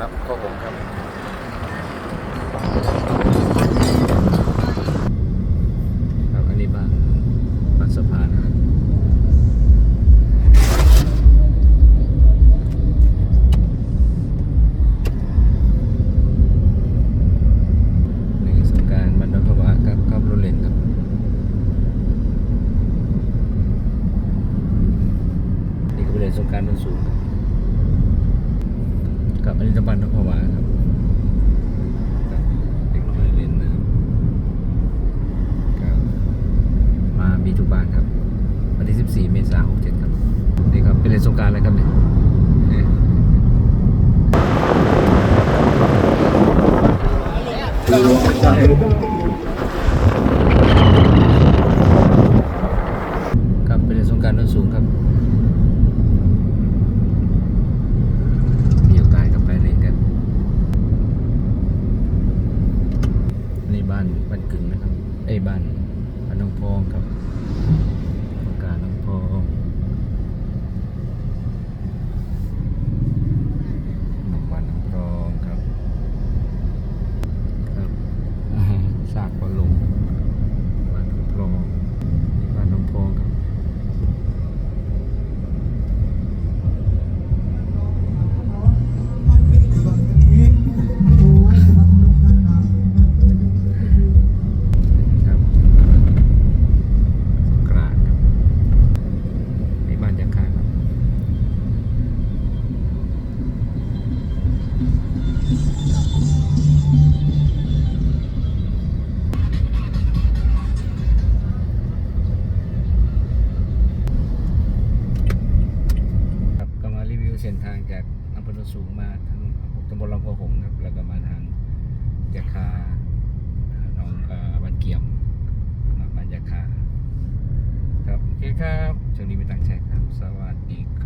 ครับก็ผมครับครับอันนี้บ้านบ้านสะพานนะครับนี่สงการบ้านดอนพระวะครับครับรถเลนครับนี่ก็เป็นเรียนสง นสูงครับกับอันนี้ตะบันทพวาครับครับเด็กน้อยเล่นนะครับครับมามีทุกบ้านครับ วันที่ 14 เมษายน67 ครับ นี่ครับ เป็นเรียนสงกรารอะไรครับเนี่ยเนี่ยครับเป็นเรียนสงกรารบนสูงครับ มีโอกาสก็ไปเล่นกัน นี่ บ้านบ้านกึ่งนะครับ เอ้บ้านบ้านน้องพองครับโอกาสน้องพองหมู่บ้านน้องพองครับ ครับซากบอลลง ส้นทางจากอำเภอโนนสูงมาทางตำบลลำพหงครับแล้วก็มาทางยะคาหนองบ้านเกี่ยมมาบ้านยะคาครับโอเคครับช่วงนี้ไม่ตั้งแชร์ครับ สวัสดีครับ